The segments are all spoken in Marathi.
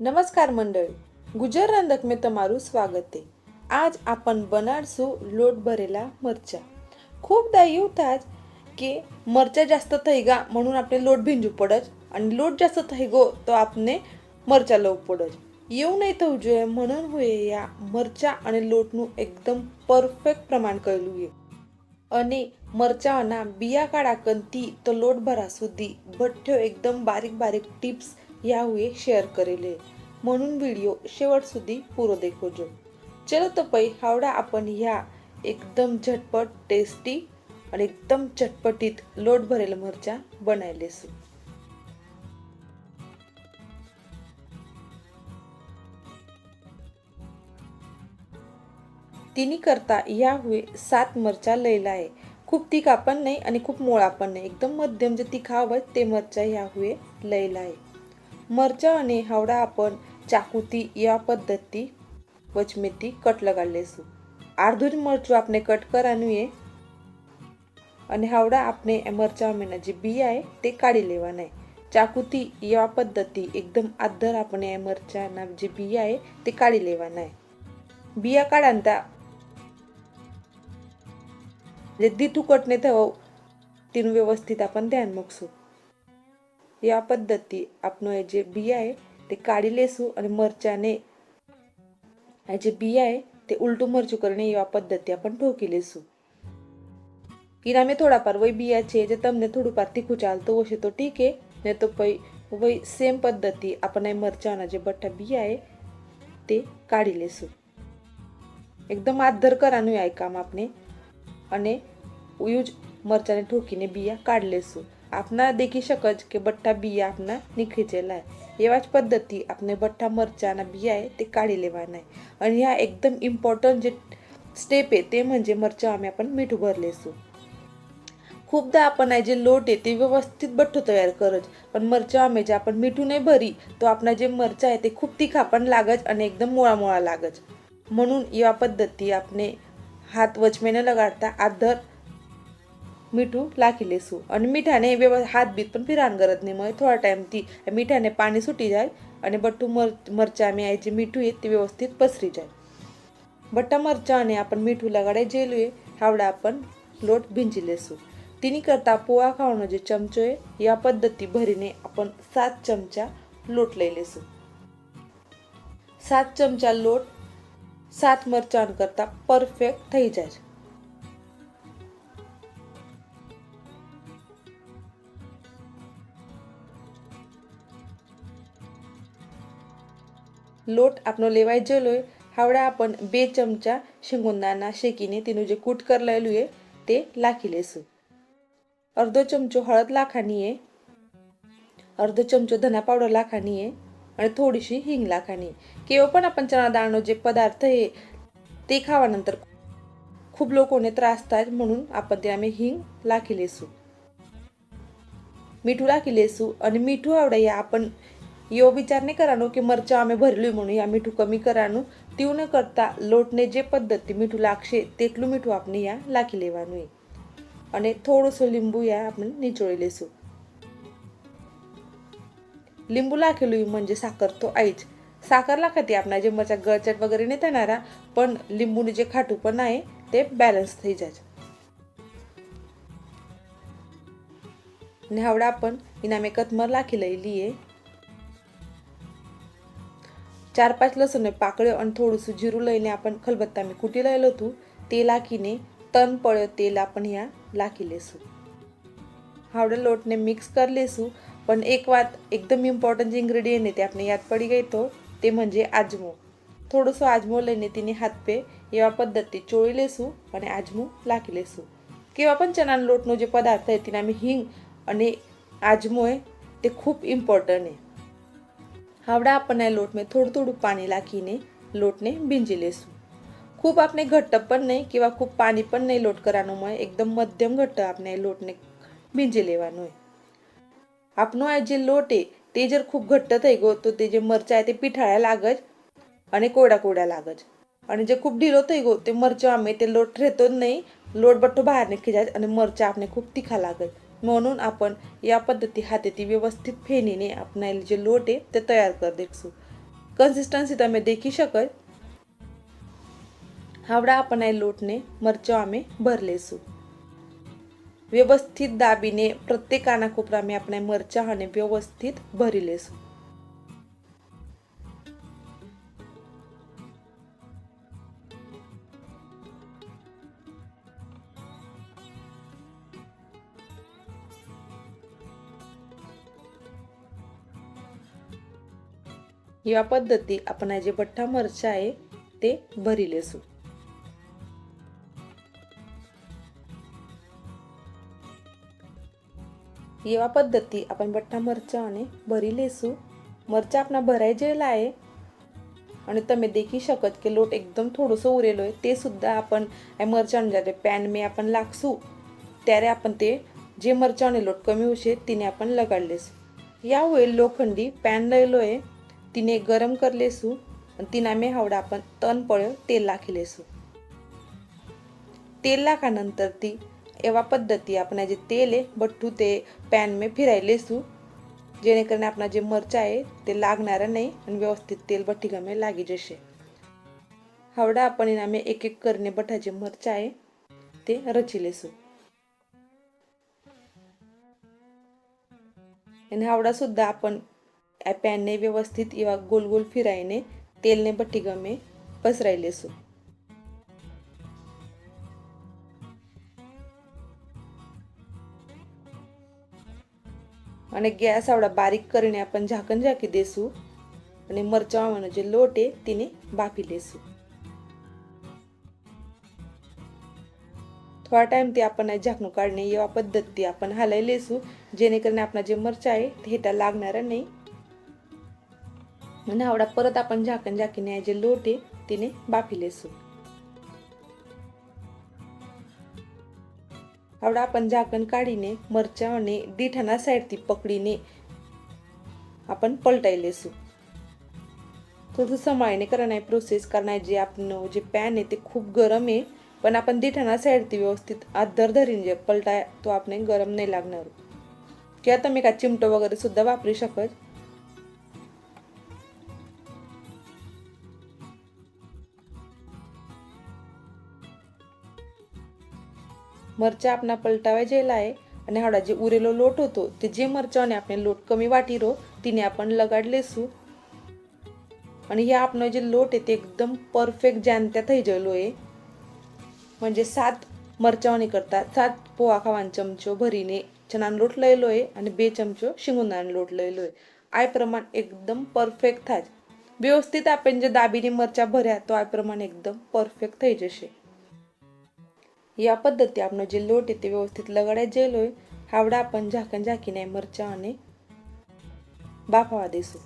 નમસ્કાર મંડળી ગુજર રંધક મેં તમારું સ્વાગત છે આજ આપણ બનાડશું લોટ ભરેલા મરચા खूपदा એવું થાય જ કે મરચા જાસ્ત થઈ ગયા म्हणून આપણે લોટ ભીંજવું પડે જ અને લોટ જાસ્ત થઈ ગયો તો આપને મરચા લેવું પડે જ એવું નહીં થવું જોઈએ म्हणून હું या મરચા અને લોટનું એકદમ પરફેક્ટ પ્રમાણ કરેલું છે અને મરચાના बिया काढा कंती तो लोट भरा સુધી ભઠ્ઠો એકદમ બારીક બારીક ટિપ્સ याहुए शेयर करेले. म्हणून व्हिडिओ शेवट सुधी पुरो देखो जो चलो तर पै हावडा आपण ह्या एकदम झटपट टेस्टी आणि एकदम चटपटीत लोट भरेल मरच्या बनायलेस तिनी करता या हुए सात मरचा लयला आहे. खूप तिखा पण नाही आणि खूप मोळा पण नाही. एकदम मध्यम जे तिखा हवं ते मरचा या हुए लैला आहे. મરચાં અને હાવડા આપણ ચાકુથી યા પદ્ધતિ વચમેથી કટ લગાડી લેશું અડધું જ મરચું આપણે કટ કરવાનું એ અને હાવડા આપણે એ મરચાં અમેના જે બી आहे તે કાઢી લેવાના आहे ચાકુથી યા પદ્ધતિ એકદમ આધર આપણે એ મરચાંના જે બી आहे તે કાઢી લેવાના आहे बिया काढांता जे दिठू कटने थवं तीन व्यवस्थित आपण ध्यान મૂકશું આ પદ્ધતિ આપનો એ જે બિયાય તે કાઢી લેશું અને મરચાંને આ જે બિયાય તે ઉલટું મરચું કરીને એવા પદ્ધતિ આપણે ઢોકી લેશું કીરા મેં થોડા પર વય બિયા છે જે તમને થોડું પાર તીખું ચાલતું હશે તો ટીકે ને તો પછી વય સેમ પદ્ધતિ આપણને મરચાંના જે બટ્ટા બિયાએ તે કાઢી લેશું એકદમ આધર કરવાનું આ કામ આપણે અને યુજ મરચાંને ઢોકીને બિયા કાઢી લેશું આપના દેખી શકો જ કે બઠ્ઠા બિયા આપના નીકળીચેલા એવા જ પદ્ધતિ આપણે બઠ્ઠા મરચાંના બિયા आहे ते काढी लेवाना आहे आणि ह्या एकदम इम्पॉर्टंट जे स्टेप आहे ते म्हणजे मरचा आम्ही आपण मीठ भर लेसू खूपदा आपण आहे जे लोट आहे ते व्यवस्थित बठ्ठो तयार करत पण मरचा आम्ही जे आपण मिठू नाही भरी तो आपला जे मरचा आहे ते खूप तिखा पण लागत आणि एकदम मोळा मोळा लागत म्हणून या पद्धती આપણે હાથ વચમેને લગાડતા આધર મીઠું લાખી લેશું અને મીઠાને વ્યવ હાથ બીત પણ ફિરાન ગરજ નહીં મળે થોડા ટાઈમથી મીઠાને પાણી છૂટી જાય અને બટ્ટું મર મરચાં આ જે મીઠું એ તે વ્યવસ્થિત પસરી જાય બટ્ટા મરચાંને आपण મીઠું લગાડે જેલું એ હાવડા आपण લોટ ભીંજી લેશું તેની કરતાં પોવા ખાવાનો જે ચમચો એ યા પદ્ધતિ ભરીને आपण સાત ચમચા લોટ લઈ લેશું સાત ચમચા લોટ સાત મરચાં કરતાં પરફેક્ટ થઈ જાય લોટ આપણો લેવાઈ ગયેલો હોય હાવડા आपण બે ચમચા શેંગોદાના શેકીને તેનું જે કૂટ કરલેલું છે તે લાખી લેશું અડધો ચમચો હળદ લાખાની છે અડધો ચમચો ધના પાવડર લાખાની છે आणि थोडीशी हिंग लाखानी केव्हा पण आपण चणा दाणं जे पदार्थ आहे ते खावानंतर खूप लोकोने त्रास થાય म्हणून आपण તે આમે હિંગ લાખી લેશું મીઠું લાખી લેશું અને મીઠું આવડે आपण यो विचार नाही करा की मरचा आम्ही भरली म्हणून या मिठू कमी करा तीव न करता लोटने जे पद्धती मिठू लागशे तेटલું मिठू आपण या लाखी લેવાનું आणि થોડુંસું लिंबू या आपण निचोळी लेसो. लिंबू लाखेलू म्हणजे साखर तो आईच. साखर लाखाती आपणा जे मरचा गळचट वगैरे नाही येणारा पण लिंबूने जे खाटू पण आहे ते बॅलन्स थी जायचं. न्यावडा હવડા इनामे એના लाखी કથમર લાખી ચાર પાંચ લસણ પાકળ્યો અને થોડુંસું જીરું લઈને आपण ખલબત્તામાં કૂટી લેલું હતું તે લાખીને તન પડ્યો તેલ आपण યા લાખી લેશું હાવડે લોટને મિક્સ કરી લેશું पण एक વાત એકદમ ઇમ્પોર્ટન્ટ જે ઇન્ગ્રેડિયન્ટ છે તે આપણે યાદ પડી ગઈ તો તે म्हणजे આજમો થોડોસો આજમો લઈને તેની હાથ પે એવા પદ્ધતિ ચોળી લેશું અને આજમું લાખી લેશું કેવા પણ ચણાના લોટનો જે પદાર્થ છે તેના અમે હિંગ અને આજમો છે તે ખૂબ ઇમ્પોર્ટન્ટ છે હાવડા આપણના લોટમાં થોડું થોડું પાણી નાખીને લોટને ભીંજી લેશું. ખૂબ આપણે ઘટ્ટ પણ નહીં, કેવા ખૂબ પાણી પણ નહીં લોટ કરવાનું હોય, એકદમ મધ્યમ ઘટ્ટ આપણે લોટને ભીંજી લેવાનો હોય. આપનો આ જે લોટ એ, તે જર ખૂબ ઘટ્ટ થઈ ગયો, તો તે જે મરચાં તે પીઠાળ્યા લાગે જ અને કોડા કોડા લાગે જ. અને જે ખૂબ ઢીલો થઈ ગયો, તે મરચાં આમે તે લોટ રહેતો જ નહીં, લોટ બટ્ટો બહાર નીકળી જાય અને મરચાં આપને ખૂબ તીખા લાગે म्हणून आपण या पद्धती हाताची વ્યવસ્થિત ફેનીને આપનાયેલ જે લોટ એ તે તૈયાર કરી દેખશું કન્સિસ્ટન્સી તમે દેખી શકો હાવડા આપણે લોટને મરચો અમે ભર લેશું વ્યવસ્થિત દાબીને પ્રત્યેક આના કોપરામાં આપણે મરચાં અને વ્યવસ્થિત ભરી લેશું या पद्धती आपण जे बठ्ठा मरचा आहे ते भरी असू. या पद्धती आपण बठ्ठा मरचाने भरी लेसू मरचा आपण भरायजेला आहे. आणि तुम्ही देखी शकत की लोट एकदम थोडंसं उरेलो आहे ते सुद्धा आपण मरचाण जाते पॅन मे आपण लागसू त्यारे आपण ते जे मरचाने लोट कमी होशे तिने आपण लगाडलेस. यावेळी लोखंडी पॅन लयलो आहे. तिने गरम कर लेसू आणि तिना हावडा आपण तण पळ्यो तेल लाखी लेसू तेल लाखानंतर ती एवा पद्धती आपण जे तेल आहे बठ्ठू ते पॅन में फिराय लेसू जेणेकरून आपण जे मरचा आहे ते लागणार नाही आणि व्यवस्थित तेल बठ्ठी गमे लागी जसे हावडा आपण इनामे एक एक करणे बठाचे मरचा आहे ते रची लेसू आणि हावडा सुद्धा आपण આ પેનને વ્યવસ્થિત એવા ગોલ ગોલ ફેરાઈને તેલને બટી ગમે પસરાઈ લેશું. અને ગેસ આવડા બારીક કરીને આપણે ઝાંકણ ઝાંકી દઈશું અને મરચાવાનો જે લોટ એ તેને બાફી લેશું. થોડા ટાઈમથી આપણને ઝાંકનું કાઢીને એવા પદ્ધતિથી આપણને હલાવી લેશું, જેને કરીને આપણા જે મરચાં એ હેઠા લાગનારા નહીં. न्हावडा परत आपण झाकण झाकीने जे जे आहे तिने बाफिले सु आवडा आपण झाकण काढीने मरच्याने दिठाना साईड साईडती पकडीने आपण पलटायले सु थोडस सांभाळणे करणं आहे प्रोसेस करणं जे आपण जे पॅन आहे ते खूप गरम आहे पण आपण दिठाना साईड ती व्यवस्थित आदर धरीन जे पलटाय तो आपण गरम नाही लागणार. किंवा तुम्ही का चिमटं वगैरे सुद्धा वापरू शकत મરચા આપણા પલટાવા જેલા आहे અને હાડા જે ઉરેલો લોટ હતો તે જે મરચાંને આપણે લોટ કમી વાટી રહો તેને आपण લગાડી લેશું आणि हे આપણો જે લોટ आहे તે એકદમ પરફેક્ટ જાણત્યા થઈ ગયેલો आहे म्हणजे સાત મરચાંની કરતાં સાત પોવા ખાવાનો ચમચો ભરીને ચણાનો લોટ લઈ લો અને બે ચમચો શિંગુદાનો લોટ લઈ લો આ પ્રમાણ એકદમ પરફેક્ટ થાય વ્યવસ્થિત આપણે જે દાબીને મરચાં ભર્યા તો આ પ્રમાણે એકદમ પરફેક્ટ થઈ જશે या પદ્ધતિ આપણો જે લોટ તે વ્યવસ્થિત લગાડાઈ ગયેલો હોય, હાવડા પણ ઝાંકણ ઝાંકીને મરચાં અને બાફવા દેશું.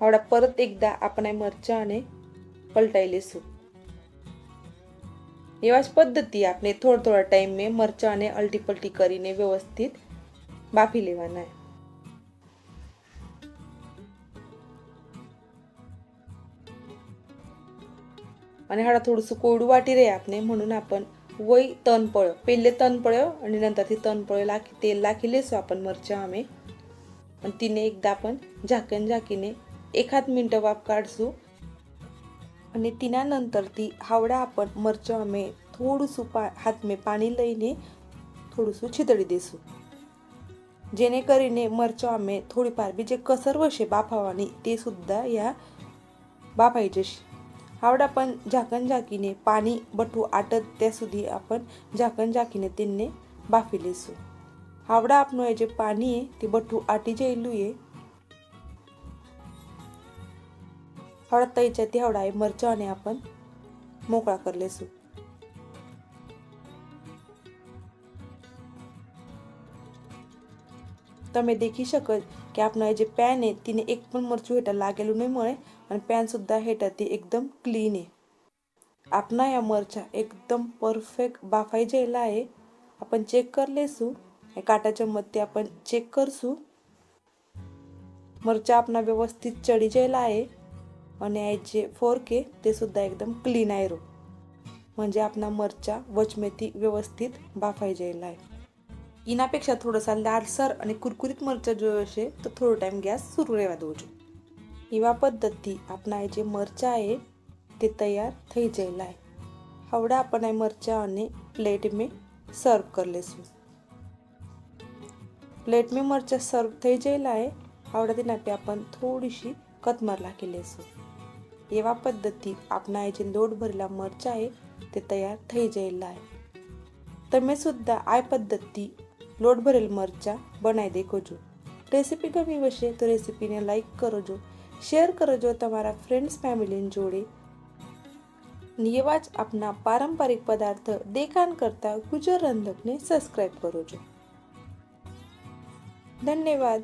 હાવડા પરત એકદા આપણે મરચાંને પલટાઈ લેશું. એવા જ પદ્ધતિ આપણે થોડા થોડા ટાઈમે મરચાંને અલટી પલટી કરીને વ્યવસ્થિત બાફી લેવાના. आणि हाडा थोडंसं कोयडू वाटी रे आपणे म्हणून आपण वय तनपळ पेल्ले तनपळ आणि नंतर ती तनपळ लाखी तेल लाखी लेसो आपण मरच्या आम्ही. आणि तिने एकदा आपण झाकण झाकीने एखाद मिनटं वाफ काढसू. आणि तिनानंतर ती हावडा आपण मरच आम्ही थोडंसं पा हातमे पाणी लईने थोडंसं छितडी देसू. जेणेकरीने मरच आम्ही थोडीफार बी जे कसर वशे बाफावानी ते सुद्धा या बाफायचे हावडा पण झाकण झाकीने पाणी बठू आटत त्या सुधी आपण झाकण झाकीने तिने બાફી લઈશું હાવડા આપનું એ જે પાણી એ તે બધું આટી જયેલું એ હળદ તૈચા તે હવડા એ મરચાંને આપણ મોકળા કરી લેશું તમે દેખી શકો की आपण जे पॅन आहे तिने एक पण मरचू हेटा लागेल नयेमुळे आणि पॅनसुद्धा हेटा ती एकदम क्लीन आहे. आपण या मरचा एकदम परफेक्ट बाफाई जेला आहे. आपण चेक कर लेसू काटाच्या मध्ये आपण चेक करसू. मरच्या आपण व्यवस्थित चढी जेला आहे. आणि याचे फोर्क आहे ते सुद्धा एकदम क्लीन आहे रो. म्हणजे आपला मरच्या वचमेती व्यवस्थित बाफाई जेला आहे. इनापेक्षा थोडासा लालसर आणि कुरकुरीत मर्च जो असे तो थोडं टाइम गॅस सुरू रेवा देऊ इवा पद्धती आपणा जे मरच आहे ते तयार थै जायला आहे. हवडा आपण आहे मरचा आणि प्लेट मे सर्व करले सु. प्लेट मे मरचा सर्व थै जायला आहे हवडा ते नाटे आपण थोडीशी कतमरला केली असू एवा पद्धती आपणा जे लोट भरला मरचा आहे ते तयार थै जायला आहे. तर मी सुद्धा आय पद्धती લોટ ભરેલ મરચાં બનાવી દેખો રેસીપી ગમી હશે તો રેસીપીને લાઈક કરજો શેર કરજો તમારા ફ્રેન્ડ્સ ફેમિલીની જોડે અને એવા જ આપના પારંપરિક પદાર્થ દેખાણ કરતા ગુજર રંધકને સબસ્ક્રાઈબ કરો છો ધન્યવાદ